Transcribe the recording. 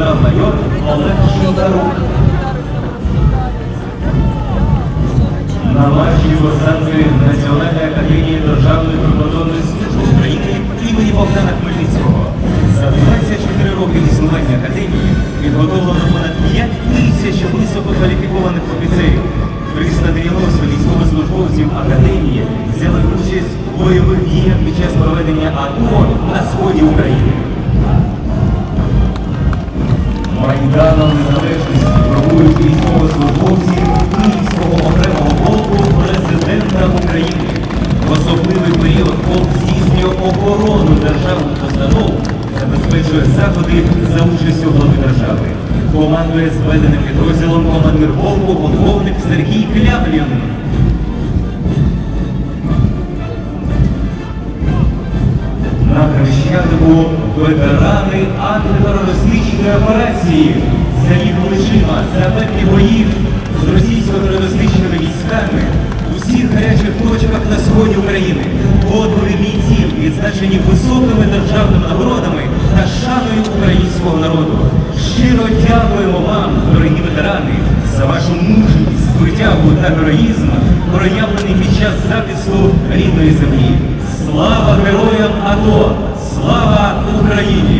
майор Олег Шилдарук. На марші посадки Національної академії Державної прикордонної служби України імені Богдана Хмельницького. За 24 роки існування академії підготовлено понад 5 тисяч висококваліфікованих офіцерів. 390 військовослужбовців академії взяли участь у бойових діях під час проведення АТО на сході України. Майданом Незалежності пробують військовослужбовці Київського окремого полку президента України. В особливий період полк здійснює охорону державних постанов, забезпечує заходи за участю голови держави. Командує зведеним підрозділом командир полку полковник Сергій Кляблін. Хрещатику ветерани антитерористичної операції за їх плечима запеклі боїв з російсько-терористичними військами у всіх гарячих точках на сході України. Подвиги бійців відзначені високими державними нагородами та шаною українського народу. Щиро дякуємо вам, дорогі ветерани, за вашу мужність, звитягу та героїзм, проявлений під час захисту рідної землі. Слава героям АТО! Слава Україні!